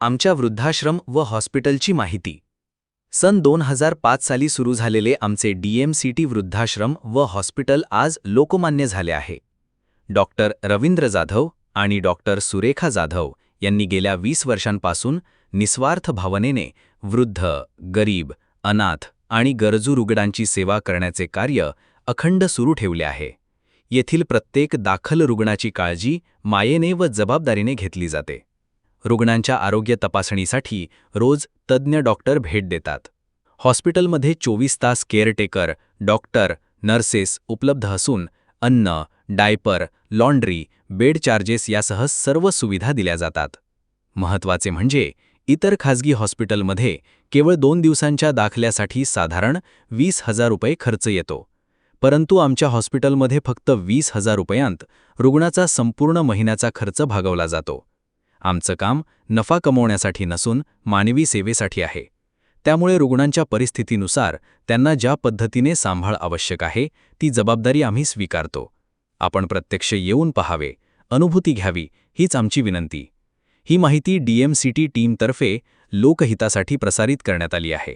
आमच्या वृद्धाश्रम व हॉस्पिटलची माहिती. सन दोन हजार पाच साली सुरू झालेले आमचे डीएमसीटी वृद्धाश्रम व हॉस्पिटल आज लोकमान्य झाले आहे. डॉक्टर रवींद्र जाधव आणि डॉक्टर सुरेखा जाधव यांनी गेल्या वीस वर्षांपासून निस्वार्थ भावनेने वृद्ध गरीब अनाथ आणि गरजू रुग्णांची सेवा करण्याचे कार्य अखंड सुरू ठेवले आहे. येथील प्रत्येक दाखल रुग्णाची काळजी मायेने व जबाबदारीने घेतली जाते. रुग्णांच्या आरोग्य तपासणीसाठी रोज तज्ज्ञ डॉक्टर भेट देतात. हॉस्पिटलमध्ये चोवीस तास केअरटेकर डॉक्टर नर्सेस उपलब्ध असून अन्न डायपर लॉन्ड्री बेड चार्जेस यासह सर्व सुविधा दिल्या जातात. महत्त्वाचे म्हणजे इतर खाजगी हॉस्पिटलमध्ये केवळ दोन दिवसांच्या दाखल्यासाठी साधारण वीस हजार रुपये खर्च येतो. परंतु आमच्या हॉस्पिटलमध्ये फक्त वीस हजार रुपयांत रुग्णाचा संपूर्ण महिन्याचा खर्च भागवला जातो. आमचं काम नफा कमवण्यासाठी नसून मानवी सेवेसाठी आहे. त्यामुळे रुग्णांच्या परिस्थितीनुसार त्यांना ज्या पद्धतीने सांभाळ आवश्यक आहे ती जबाबदारी आम्ही स्वीकारतो. आपण प्रत्यक्ष येऊन पहावे अनुभूती घ्यावी हीच आमची विनंती. ही माहिती डीएमसीटी टीमतर्फे लोकहितासाठी प्रसारित करण्यात आली आहे.